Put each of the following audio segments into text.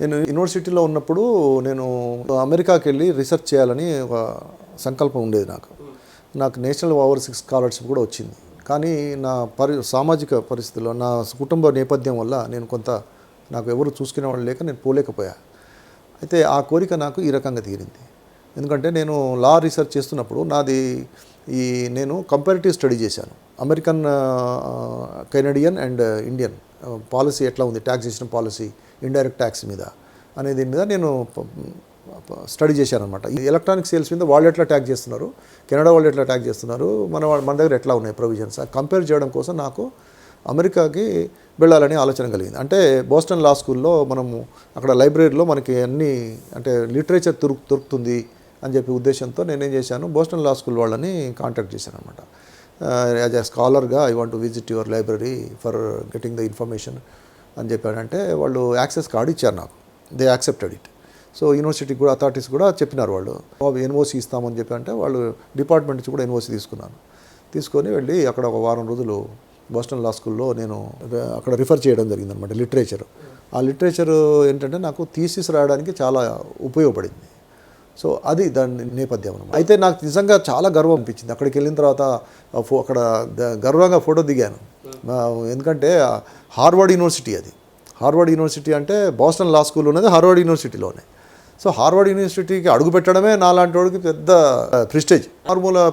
నేను యూనివర్సిటీలో ఉన్నప్పుడు నేను అమెరికాకి వెళ్ళి రీసెర్చ్ చేయాలని ఒక సంకల్పం ఉండేది నాకు. నాకు నేషనల్ ఓవర్సీస్ స్కాలర్షిప్ కూడా వచ్చింది. కానీ నా పరి సామాజిక పరిస్థితుల్లో నా కుటుంబ నేపథ్యం వల్ల నేను కొంత నాకు ఎవరు చూసుకునే వాళ్ళు లేక నేను పోలేకపోయా. అయితే ఆ కోరిక నాకు ఈ రకంగా తీరింది. ఎందుకంటే నేను లా రీసెర్చ్ చేస్తున్నప్పుడు నాది ఈ నేను కంపారిటివ్ స్టడీ చేశాను. American Canadian and Indian policy ఎట్లా ఉంది? ట్యాక్సేషన్ పాలసీ ఇండైరెక్ట్ ట్యాక్స్ మీద అనే దీని మీద నేను స్టడీ చేశానమాట ఈ ఎలక్ట్రానిక్ సేల్స్ మీద వాళ్ళు ఎట్లా ట్యాక్ చేస్తున్నారు? కెనడా వాళ్ళు ఎట్లా ట్యాక్ చేస్తున్నారు? మన వాళ్ళ- మన దగ్గర ఎట్లా ఉన్నాయి ప్రొవిజన్స్ కంపేర్ చేయడం కోసం నాకు అమెరికాకి వెళ్ళాలని ఆలోచన కలిగింది. అంటే బోస్టన్ లా స్కూల్లో మనము అక్కడ లైబ్రరీలో మనకి అన్ని అంటే లిటరేచర్ దొరుకు దొరుకుతుంది అని చెప్పి ఉద్దేశంతో నేనేం చేశాను? బోస్టన్ లా స్కూల్ వాళ్ళని కాంటాక్ట్ చేశాను అనమాట as a స్కాలర్గా I want to visit your library for getting the information అని చెప్పాడంటే వాళ్ళు యాక్సెస్ కార్డు ఇచ్చారు నాకు. They accepted it so university కూడా అథారిటీస్ కూడా చెప్పినారు వాళ్ళు. ఎన్ఓసి ఇస్తామని చెప్పి అంటే వాళ్ళు డిపార్ట్మెంట్ నుంచి కూడా ఎన్ఓసి తీసుకున్నాను. తీసుకొని వెళ్ళి అక్కడ ఒక వారం రోజులు బోస్టన్ లా స్కూల్లో నేను uh, అక్కడ రిఫర్ చేయడం జరిగింది అనమాట లిటరేచర్ ఆ లిటరేచర్ ఏంటంటే నాకు థీసిస్ రాయడానికి చాలా ఉపయోగపడింది. సో అది దాని నేపథ్యం అనమాట అయితే నాకు నిజంగా చాలా గర్వం అనిపించింది. అక్కడికి వెళ్ళిన తర్వాత ఫో- అక్కడ గర్వంగా ఫోటో దిగాను. ఎందుకంటే హార్వర్డ్ యూనివర్సిటీ అది. హార్వర్డ్ యూనివర్సిటీ అంటే బాస్టన్ లా స్కూల్ ఉన్నది హార్వర్డ్ యూనివర్సిటీలోనే. సో హార్వర్డ్ యూనివర్సిటీకి అడుగు పెట్టడమే నాలాంటి వాడికి పెద్ద ప్రిస్టేజ్. మారుమూల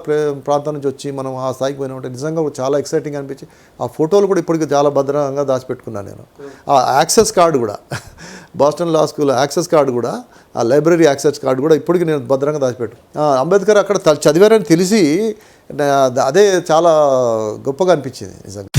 ప్రాంతం నుంచి వచ్చి మనం ఆ స్థాయికి పోయినామంటే నిజంగా చాలా ఎక్సైటింగ్ అనిపించి ఆ ఫోటోలు కూడా ఇప్పటికి చాలా భద్రంగా దాచిపెట్టుకున్నాను నేను. ఆ యాక్సెస్ కార్డు కూడా Boston law school access card కూడా ఆ లైబ్రరీ యాక్సెస్ కార్డు కూడా ఇప్పటికి నేను భద్రంగా దాచిపెట్టు. ఆ, అంబేద్కర్ అక్కడ చదివారని తెలిసి అదే చాలా గొప్పగా అనిపించింది నిజంగా.